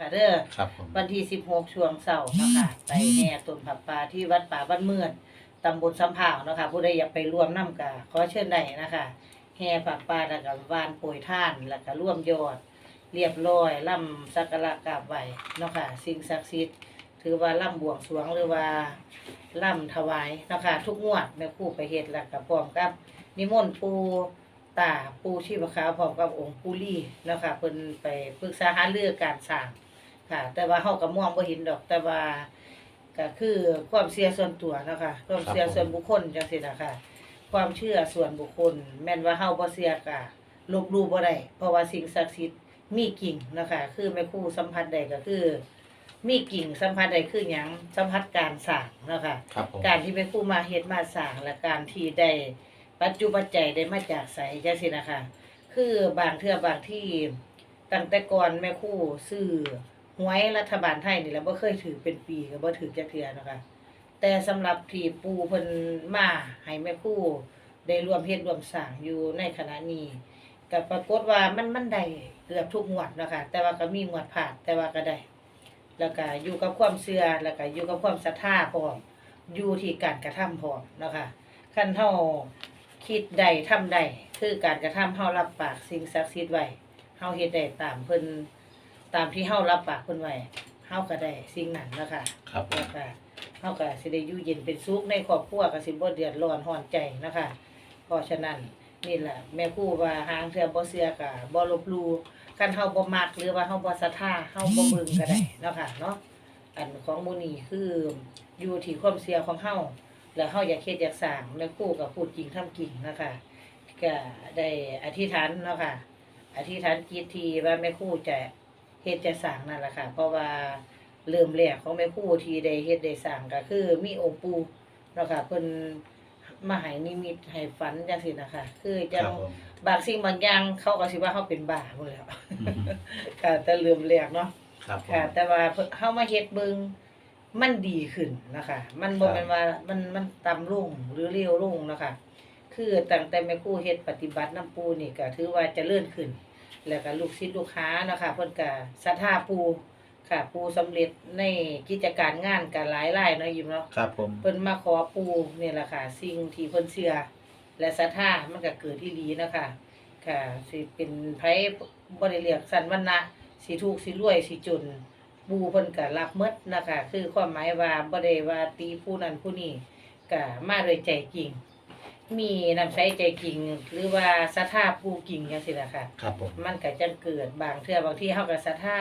ค่ะเด้อครับผมวันที่16ช่วงเสาร์เนาะคะไปแห่ต้นผับป่าที่วัดป่าบ้านเมือดตำบลสำพาวเนาะคะผู้ใดอยากไปร่วมนำกะขอเชิญได้นะคะแห่ผับป่าแล้วก็วานโปรยท่านแล้วก็ร่วมยอด เรียบร้อยล่ำสักการะกราบไหว้เนาะค่ะ สิ่งศักดิ์สิทธิ์ถือว่าล่ำบวงสรวงหรือว่าล่ำถวายเนาะค่ะทุกงวดแม่ครู่ไปเฮ็ดแล้วก็พร้อมกับ นิมนต์ปูตาปูชีพขาวพร้อมกับองค์ปูลี่เนาะค่ะเพิ่นไปปรึกษาหารือการสร้าง ค่ะ แต่ว่าเฮาก็มองบ่เห็นดอก แต่ว่าก็คือความเชื่อส่วนตัวเนาะค่ะความเชื่อส่วนบุคคลจังซี่นะค่ะ ความเชื่อส่วนบุคคล แม่นว่าเฮาบ่เชื่อก็ลบหลู่บ่ได้เพราะว่าสิ่งศักดิ์สิทธิ์มีกิ่งเนาะค่ะคือแม่ครูสัมผัสได้ก็คือ มีกิ่งสัมผัสได้คือหยังสัมผัสการสร้างเนาะค่ะ ครับผม การที่แม่ครูมาเฮ็ดมาสร้างและการที่ได้ปัจจุบันใจยได้มาจากไสจังซี่นะคะคือบางเทื่อบางที่ตั้งแต่ก่อนแม่ครูซื้อ หวยรัฐบาลไทยนี่แหล้วบ่เคยถือเป็นปีก็บ่ถือจักเทื่อนะคะแต่สำหรับที่ปูเพิ่นมาให้แม่ครูได้รวมเฮ็ดรวมสร้างอยู่ในขณะนี้ก็ปรากฏว่ามันมันได้เกือบทุกงวดนะคะแต่ว่าก็มีงวดผ่านแต่ว่าก็ได้ แล้วก็อยู่กับความเชื่อแล้วก็อยู่กับความศรัทธาพร้อมอยู่ที่การกระทำพร้อมนะคะขั้นเฮาคิดใดทำใดคือการกระทำเฮารับปากสิ่งศักดิ์สิทธิ์ไว้เฮาเฮ็ดได้ตามเพิ่น ตามที่เฮารับปากเพิ่นไว้เฮาก็ได้สิ่งนั้นเนาะคะครับผม แล้วก็เฮาก็สิได้อยู่เย็นเป็นสุขในครอบครัวก็สิบ่เดือดร้อนร้อนใจนะคะเพราะฉะนั้นนี่แหละแม่ครูว่าหางเทื่อบ่เชื่อก็บ่ลบหลู่คันเฮาบ่มักหรือว่าเฮาบ่ศรัทธาเฮาบ่เบิ่งก็ได้เนาะค่ะเนาะอันของหมูนี่คืออยู่ที่ความเสียของเฮาแล้วเฮาอยากเฮ็ดอยากสร้างแม่ครูก็พูดจริงทำจริงนะคะก็ได้อธิษฐานเนาะค่ะ อธิษฐานจิตที่ว่าแม่ครูจะ เฮ็ดจะสร้างนั่นแหละค่ะ เพราะว่าเริ่มแรกของแม่ครูที่ได้เฮ็ดได้สร้างก็คือมีองค์ปู่เนาะค่ะเพิ่นมาให้นิมิตให้ฝันจังซี่นะคะ คือคจัรังบผมบางสิ่งบางอย่างเขาก็สิว่าเฮาเป็นบ้าหมดแล้วอืมค่ะแต่เริ่มแรกเนาะ ครับผม ค่ะแต่ว่าเพิ่นเข้ามาเฮ็ดเบิงมันดีขึ้นนะคะ มันบ่ครับ แม่นว่ามันมันต่ำลงหรือเร็วลงนะคะ คือตั้งแต่แม่ครูเฮ็ดปฏิบัติน้ำปูนี่ก็ถือว่าเจริญขึ้น แล้วก็ลูกศิษย์ลูกค้านะคะเพิ่นก็ศรัทธาปูค่ะ ปูสำเร็จในกิจการงานก็หลายรายเนาะยิมเนาะครับผมเพิ่นมาขอปูนี่แหละค่ะ สิ่งที่เพิ่นเชื่อและศรัทธามันก็เกิดที่ดีนะคะค่ะสิเป็นไผบ่ได้เลือกสันวรรณะสิทุกข์สิรวยสิจนปูเพิ่นก็รับหมดนะคะ คือความหมายว่าบ่ได้ว่าตีผู้นั้นผู้นี้ก็มาด้วยใจจริง มีน้ำใช้ใจจริงหรือว่าศรัทธาผู้จริงจังซี่ล่ะค่ะ ครับผม มันก็จังเกิดบางเทื่อบางที่เฮาก็ศรัทธา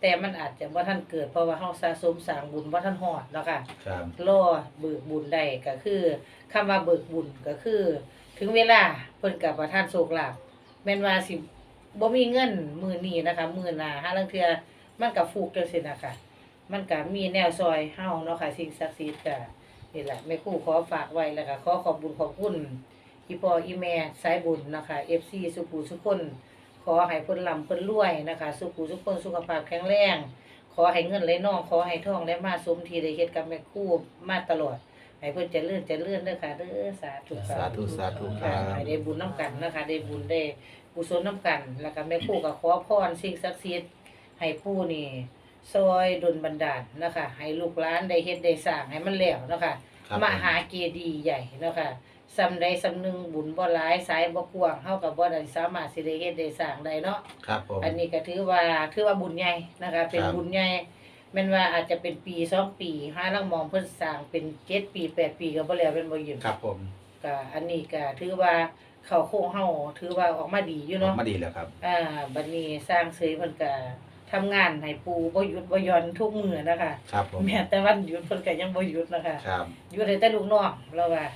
แต่มันอาจจะบ่ทันเกิดเพราะว่าเฮาสะสมสร้างบุญบ่ทันฮอดเนาะค่ะ ครับ รอเบิกบุญได้ก็คือคำว่าเบิกบุญก็คือ ถึงเวลาเพิ่นกับประทานโชคลาภแม่นว่าสิบ่มีเงินมื้อนี้นะคะมื้อหน้าหาลางเทื่อมันก็ฟูกจังซี่นะคะมันก็มีแนวซอยเฮาเนาะค่ะสิ่งศักดิ์สิทธิ์ก็ นี่แหละแม่ครูขอฝากไว้แล้วก็ขอขอบบุญขอบคุณอีพ่ออีแม่สายบุญนะคะ FC สุภูสุคน ขอให้เพิ่นร่ำเพิ่นรวยนะคะ สุขุสุขคนสุขภาพแข็งแรง ขอให้เงินไหลน่อง ขอให้ทองได้มาสมทีได้เฮ็ดกับแม่ครู่มาตลอด ให้เพิ่นเจริญเจริญเด้อค่ะเด้อสาธุสาธุสาธุครับให้ได้บุญน้ำกันนะคะ ได้บุญได้กุศลน้ำกัน แล้วก็แม่ครู่ก็ขอพรสิ่งศักดิ์สิทธิ์ให้ผู้นี่ ซอยดลบันดาลนะคะ ให้ลูกหลานได้เฮ็ดได้สร้างให้มันแล้วเนาะคะครับมหาเจดีย์ใหญ่เนาะค่ะซำใดซำหนึงบุญบ่หลายสายบ่กว้างเฮาก็บ่ได้สามารถสิได้เฮ็ดได้สร้างได้เนาะ ครับผม อันนี้ก็ถือว่าถือว่าบุญใหญ่นะคะ เป็นครับ บุญใหญ่แม่นว่าอาจจะเป็นปีสองปีห้าลังมองเพิ่นสร้างเป็นเจ็ดปีแปดปีก็บ่แล้วเป็นบ่ยืมครับผมก็อันนี้ก็ถือว่าเข้าโค้งเฮาถือว่าออกมาดีอยู่เนาะมาดีแล้วครับ อ่าบัดนี้สร้างเสยเพิ่นก็ ทำงานให้ปูบ่หยุดบ่หย่อนทุกมื้อนะคะครับผมแม้แต่วันหยุดเพิ่นก็ยังบ่หยุดนะคะครับอยู่ได้แต่ลูกน้องเราว่า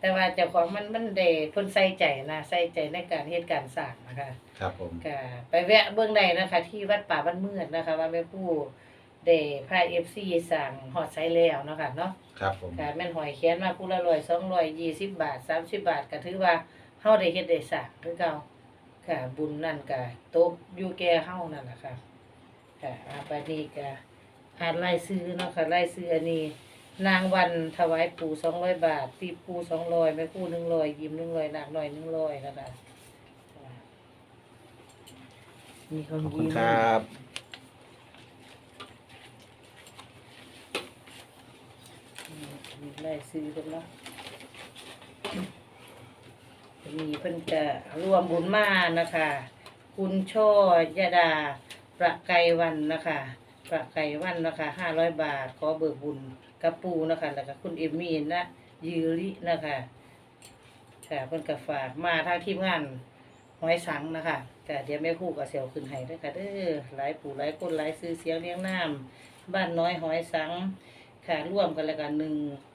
แต่ว่าเจ้าของมันมันได้เพิ่นใส่ใจนะใส่ใจในการเฮ็ดการสร้างนะคะครับผมก็ไปแวะเบื้องใดนะคะ ที่วัดป่าบ้านเมือดนะคะว่าแม่ผู้ได้พา FC สั่งฮอดไซแล้วเนาะค่ะเนาะครับผมค่ะแม่นหอยแค้นมาผู้ละร้อยสองร้อยยี่สิบบาทสามสิบบาทก็ถือว่าเฮาได้เฮ็ดได้สร้างคือเก่าค่ะบุญนั่นก็ตบอยู่แก่เฮานั่นล่ะค่ะ ค่ะอาบัดนี้ก็อ่านรายซื้อเนาะค่ะรายซื้ออันนี้ นางวันถวายปู่สองร้อยบาท ตีปู่สองร้อยแม่ปู่หนึ่งร้อยยิ้มหนึ่งร้อยนางหน่อยหนึ่งร้อยนะคะค่ะมีคนขอบคุณยิ้มครับ มีรายซื้อกันเนาะมีเพิ่นจะรวมบุญมานะคะ คุณช่อยดา ประไกวันนะคะประไกวันนะคะห้าร้อยบาท ขอเบิกบุญกับปูนะคะแล้วก็คุณเอมมี่นะยืรินะคะค่ะเพิ่นก็ฝากมาทางทีมงานหอยสังนะคะแต่เดี๋ยวแม่ครู่กับเสียวขึ้นให้ด้วยค่ะเด้อหลายปู่หลายคนหลายซื้อเสียงเลี้ยงน้ำบ้านน้อยหอยสังค่ะร่วมกันแล้วกันหนึ่ง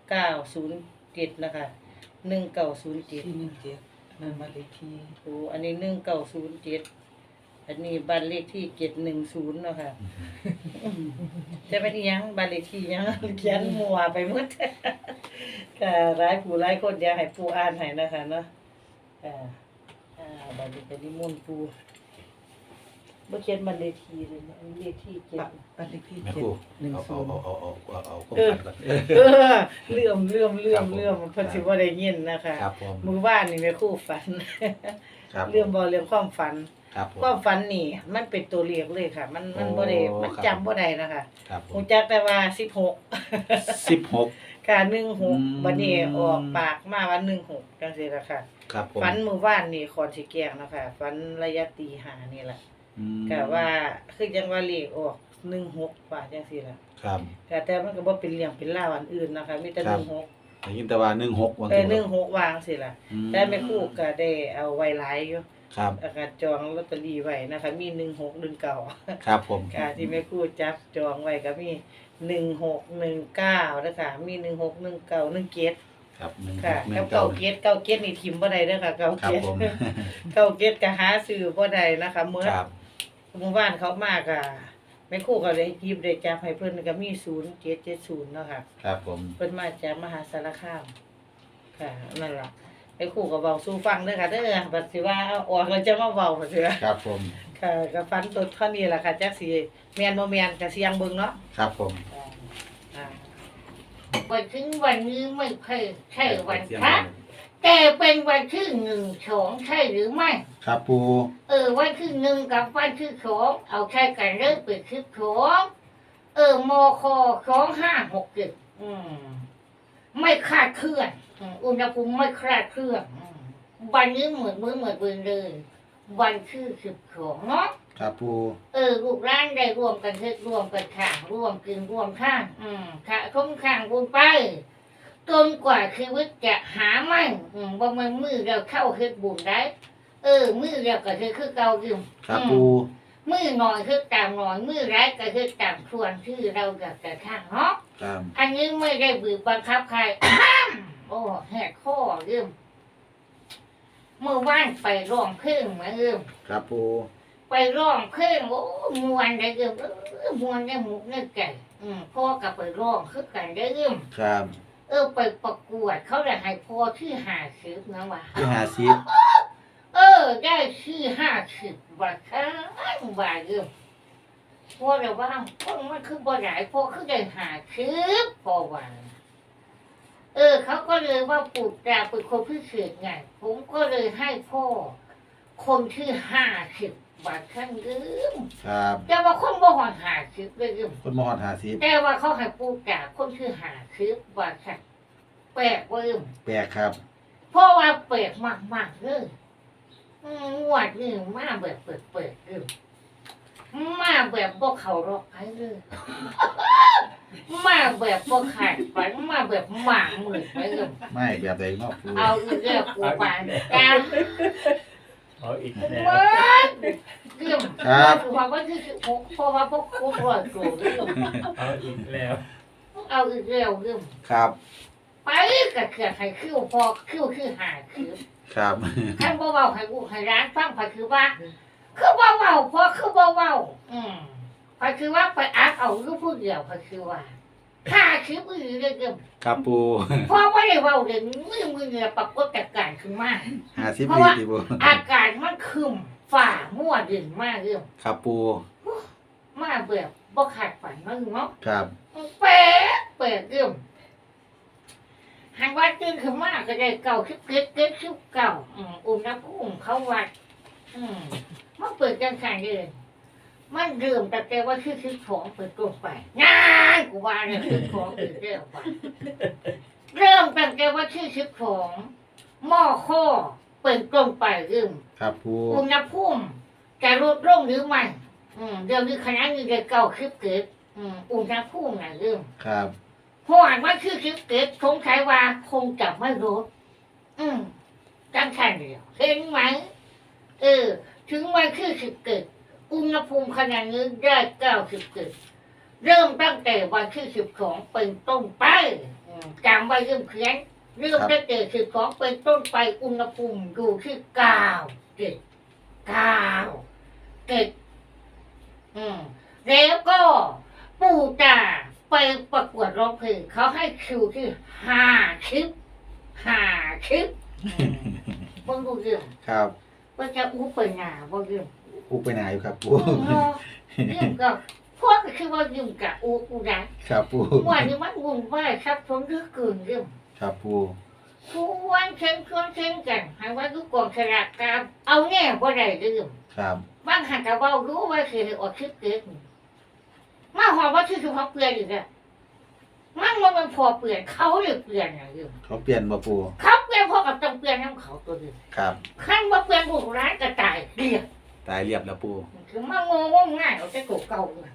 เก้าศูนย์เจ็ดนะคะหนึ่งเก้าศูนย์เจ็ดที่หนึ่งเจ็ดนั่นมานเลขที่โอ้อันนี้หนึ่งเก้าศูนย์เจ็ด อันนี้บ้านเลขที่เจ็ดหนึ่งศูนย์เนาะค่ะจะเป็นอิหยังบ้านเลขที่อิหยังเขียนมัวไปหมดค่ะร้ายผู้ร้ายคนเดียวให้ปูอ่านให้นะคะเนาะค่ะอ่าบ้านเลขที่นิมนต์ปูบ่เขียนบ้านเลขที่เลยนะอันนี้เลขที่เจ็ดบ้านเลขที่แม่เจ็คดรูหนึ่งเอาศูเอานย์เอาเอาเอาเอาเอาความเออฝันก่อน เออเลื่อมเลื่อมเลื่อมเลื่อมเพิ่นสิบ่ได้ยินนะคะครับผมมือว่านนี่แม่ครู่ฝัน ครับเรื่องบ่เรื่องความฝัน ครับผม ความฝันนี่ มันเป็นตัวเลขเลยค่ะ มันมันโอ้บ่ได้มันครับ จำบ่ได้นะคะครับผฮู้มจักแต่ว่า 16 สิบหก ค่ะม 16บัดนี้ออกปากมาว่า16จังซี่ล่ะค่ะครับผมฝันมื้อว่านนี่คอนสิแกล้งนะคะฝันระยะตีห้านี่ล่ะอืมก็ว่าคือจังว่าเลขออก16ว่าจังซี่ล่ะครับ ค่ะแต่มันก็บ่เป็นเรื่องเป็นราวอันอื่นนะคะมีแต่ครับ 16ได้ยินแต่ว่าหนึ่งหกวันเออ16วางสิล่ะ แต่แม่ครู่ก็ได้เอาไว้หลายอยู่ ครับแล้วก็จองลอตเตอรี่ไว้นะคะ มีหนึ่งหกหนึ่งเก้าครับผมค่ะที่แม่ครู่จับจองไว้ก็มีหนึ่งหกหนึ่งเก้านะคะมีหนึ่งหกหนึ่งเก้าหนึ่งเกตครับหนึ่งหค่ะกหนึ่กังบเก้าเก้าเกตเก้าเกตนี่ทิมบ่ได้เด้อค่ะเก้าครัเกบตผมเก้าเกตก็หาซื้อบ่ได้นะคะเมื่อ ครับ หมู่บ้านเขามากอะแม่ครู่ก็เลยหยิบได้จับให้เพิ่นก็มีศูนย์เจ็ดเจ็ดศูนย์เนาะค่ะ ครับผม เพิ่นมาจากมหาสารคาม ค่ะนั่นล่ะ ไอ้ครู่ก็เว้าสู่ฟังเด้อค่ะเด้อบัดสิว่าเอาออกแล้วจะมาเว้าบัดสิว่าครับผม ค่ะก็ฟันตัวเท่านี้แหละค่ะจักสิแม่นบ่แม่นก็เสียงเบิ่งเนาะครับผม อ่าวันถึงวันนี้ไม่ใช่ใช่วันพระแต่เป็นวันที่หนึ่งสองใช่หรือไม่ ครับปูเออวันที่หนึ่งกับวันที่สองเอาใช่กันเริ่มเปิดคลิปสองเออมคสองห้าหกเจ็ดอืม ไม่คลาดเคลื่อนอืมอุณหภูมิไม่คลาดเคลื่อนอืมวันนี้เหมือนมือเหมือนเบินเลย วันที่สิบสองเนาะครับปูเออลูกร้านได้ร่วมกันเฮ็ดร่วมกันข้างร่วมกินร่วมข้าง อืมข้าคงข้างบุญไปจนกว่าชีวิตจะหาไม่อืมว่ามันมือเราเข้าเฮ็ดบุญได้ เออ มือเราก็คือคือเก่าอยู่ครับปู มือหน่อยคือตามหน่อยมือร้ายก็คือตามควรที่เราอยากจะข้างเนาะครับอันนี้ไม่ได้บีบบังคับใคร โอ้แหกข้อเรื่องเมื่อวานไปร้องเพลงมาเรื่องครับปูไปร้องเพลงโอ้มวนได้เกิมเออมวนได้หมุกได้ไก่อืมพ่อกับไปร้องคือกันได้เกิมครับ เออไปประกวดเขาได้ให้พ่อที่หาสิบนะวะที่หาซิบ เออ ได้ที่ห้าสิบว่าค้างว่าเกิมพ่อเลยว่าพ่อมันคือบ่หลายพ่อคือได้หาสิบพ่อว่าเออ เขาก็เลยว่าปู่ตาเป็นคนพิเศษไงผมก็เลยให้พ่อ คนที่ห้าสิบบาทขั้นยืมครับแต่ว่าคนบ่หอนหาซื้อเลยยืมคนมหอดหาซิบแต่ว่าเขาให้ปูจ่าคนที่หาซื้อบาทขั้นแปลกเว่ายืมแปลกครับ เพราะว่าแปลกมากๆเลยอืม งวดนี่มาแบบเปิดๆยืมมาแบบบ่เขารอกใครเลย มาแบบบ่ขาดฝันมาแบบหมางมือไปยืมไม่แบบใดเนอกปูเอาอีกแล้วกูปานกาเอาอีกแล้วเมื่อเรื่องครับคือว่าวันที่สิบหกเพราะว่าพวกคุณรอยตัวเรื่องเอาอีกแล้วเอาอีกแล้วเรื่องครับ ไปกับเขื่อนให้คิ้วพอคิ้วคือหาคือ ครับท่านบ่เว้าให้กูให้ร้านฟังไปคือว่า คือบ่เว้าพอคือบ่เว้าอืมพอคือว่าไปอักเอาลูกผู้เดียวพอคือว่าข้าคือมือเรื่องเดิมครับปูเพราะว่าได้เว่าเรื่องมือมือเนี่ยปรากฏแต่การขึ้นมาห้าสิบเพราะปีว่าติปูอากาศมันคึมฝ่ามั่วดินมากเรื่องครับปูมาแบบบ่ขาดฝันมากเนาะครับเป๊ะเป๊ะเรื่อง หันว่าตื่นขึ้นมาก็ได้เก่าคิบเก็ดเก็ดคิบเก่าอืมอุณหภูมิเขาวัด อืมมันเปิดกันขันเลยมันเริ่มแต่แต่ว่าคือคือของเปิดกลงไปงานกูว่าเนี่ยคือของเปิดเริ่มไปเริ่มตั้งแต่ว่าคือคือของหม้อข้อเปิดกลงไปเริ่มครับปูอุณหภูมิจะลดลงหรือไม่อืมเดี๋ยวนี้ขนาดนี้เด็กเก่าคลิปเกิดอืมอุณหภูมิน่ะเริ่มครับ เพราะว่ามันคือคลิปเกิดคงใช้ว่าคงจะไม่ลดอืมจังแค่เดียวเห็นไหมเออ ถึงวันคือคลิปเกิดอุณหภูมิขนาดนี้ได้เก้าสิบเกิดเริ่มตั้งแต่วันที่สิบสองเป็นต้นไปอืมจำไว้เริ่มเขียนเริ่มตั้งแต่สิบสองเป็นต้นไปอุณหภูมิอยู่ที่เก้าเจ็ดเก้าเจ็ดอืมแล้วก็ปู่ตาไปป ระกวดร้องเพลงเขาให้คิวที่ห้าชิปห้าชิปเบิ่งดูเรื่องครับว่าจะอู้เปิดหนาบ่เรื่องปูไปไหนอยู่ครับปูเนาะเรื่องก็พวกก็คือว่ายุ่งกับอูอูนะครับปูวันนี้มันวุ่นวายครับผมเลือกเกินเรื่องครับปูทุกวันเช่นชวนเช่นกันให้ว่าทุกกองฉลากกรรมเอาแน่บ่ได้เรื่องครับบางหันกับว่ารู้ว่าคือออกคลิปเกิดมาหอมว่าชื่อคือเขาเปลี่ยนอีกอะ มันมันมันพอเปลี่ยนเขาเลยเปลี่ยนอะเรื่องเขาเปลี่ยนบ่ปูเขาเปลี่ยนพอกับต้องเปลี่ยนน้ำเขาตัวเดียวครับขั้นว่าเปลี่ยนบุกร้านกระต่ายเกลียดตายเรียบแล้วปูถึงมางงว่าง่ายเอาแต่ตัวเก่าเลย